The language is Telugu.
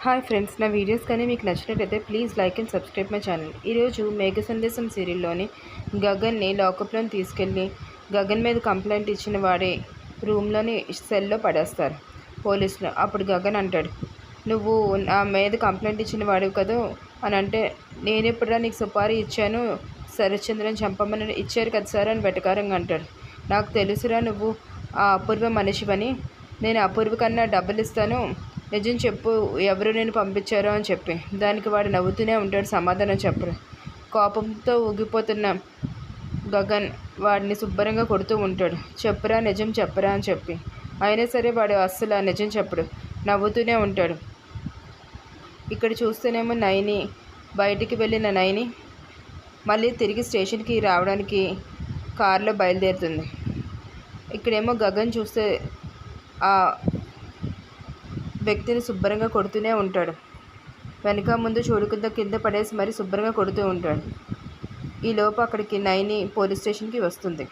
హాయ్ ఫ్రెండ్స్ నా వీడియోస్ కానీ మీకు నచ్చినట్లయితే please like and subscribe my channel. ఈరోజు మేఘ సందేశం సీరియల్లోని గగన్ని లాకప్లోని తీసుకెళ్ళి గగన్ మీద కంప్లైంట్ ఇచ్చిన వాడే రూమ్లోని సెల్లో పడేస్తారు పోలీసులు. అప్పుడు గగన్ అంటాడు నువ్వు నా మీద కంప్లైంట్ ఇచ్చిన వాడివి కదా? అని అంటే నేను ఎప్పుడురా నీకు సుపారీ ఇచ్చాను? శరత్చంద్రని చంపమని ఇచ్చారు కదా సార్ అని వెటకారంగా అంటాడు. నాకు తెలుసురా నువ్వు ఆ అపూర్వ మనిషివని. నేను అపూర్వ కన్నా డబ్బులు ఇస్తాను. నిజం చెప్పు ఎవరు నేను పంపించారో అని చెప్పి. దానికి వాడు నవ్వుతూనే ఉంటాడు సమాధానం చెప్పరు కోపంతో ఊగిపోతున్న గగన్ వాడిని శుభ్రంగా కొడుతూ ఉంటాడు. చెప్పురా నిజం చెప్పరా అని చెప్పి. అయినా సరే వాడు అస్సలు ఆ నిజం చెప్పడు. నవ్వుతూనే ఉంటాడు. ఇక్కడ చూస్తేనేమో నైని బయటికి వెళ్ళిన నైని మళ్ళీ తిరిగి స్టేషన్కి రావడానికి కారులో బయలుదేరుతుంది. ఇక్కడేమో గగన్ చూస్తే ఆ వ్యక్తిని శుభ్రంగా కొడుతూనే ఉంటాడు. వెనక ముందు చూడకుండా కింద పడేసి మరి శుభ్రంగా కొడుతూ ఉంటాడు. ఈ అక్కడికి నైని పోలీస్ స్టేషన్కి వస్తుంది.